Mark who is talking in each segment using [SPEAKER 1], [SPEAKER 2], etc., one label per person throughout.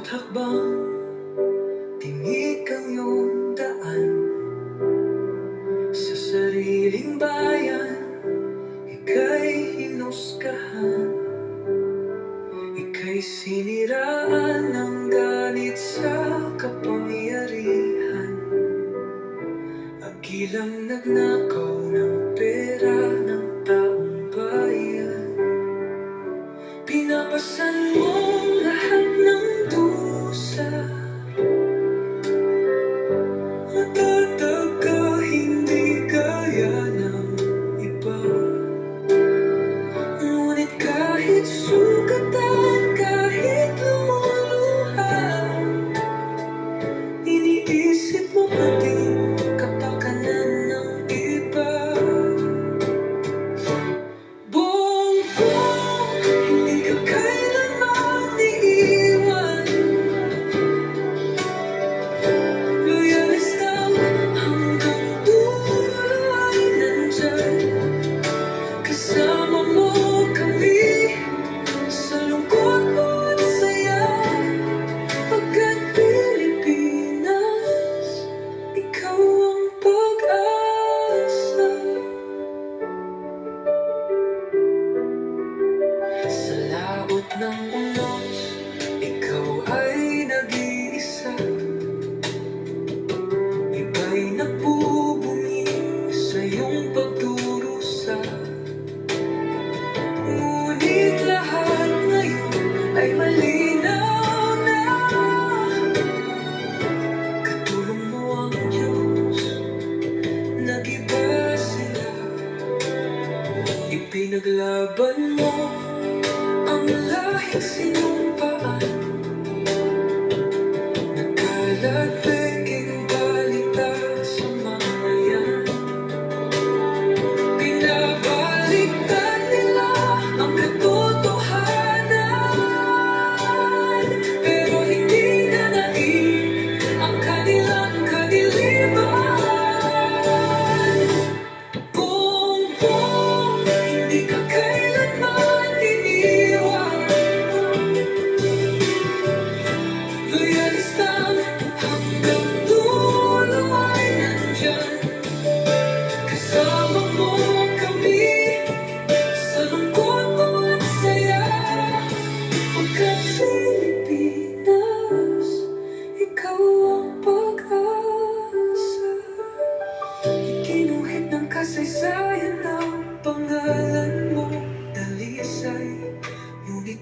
[SPEAKER 1] bawat hakbang Tinig ang iyong daan. Sa sariling bayan Ika'y hinuskahan Ika'y siniraan ng galit sa kapangyarihan. Agilang nagnakaw ng pera ng Ikaw ay nag-iisa. Iba'y nabubungi sa iyong pagdurusa. Ngunit lahat ngayon ay malinaw na. Katulong mo ang Diyos Nag-iba sila. Ipinaglaban mo kasi nung paraan Nagkalat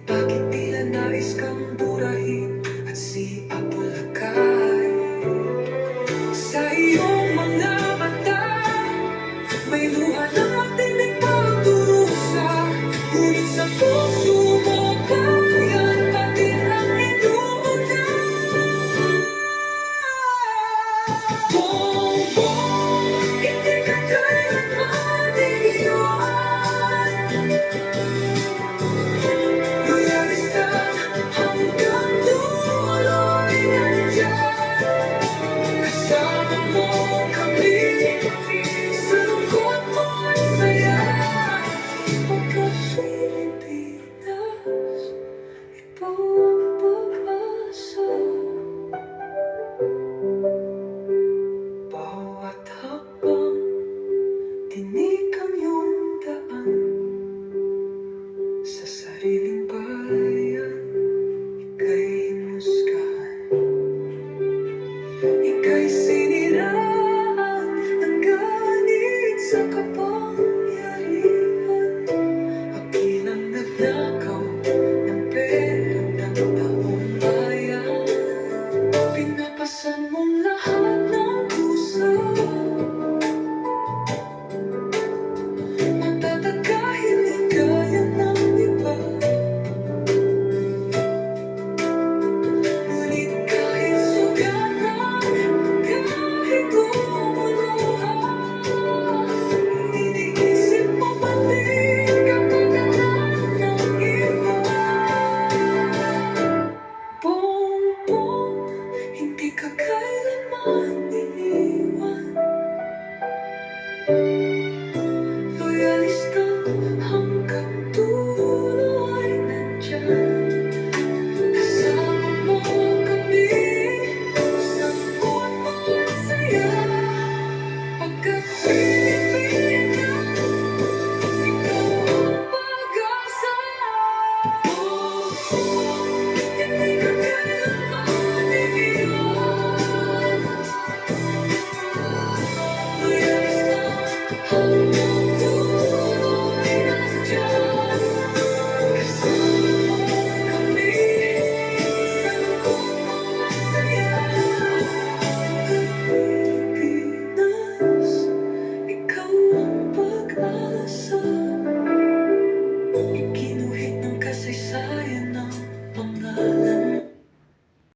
[SPEAKER 1] Bakit tila nais kang buhay lesson Thank you.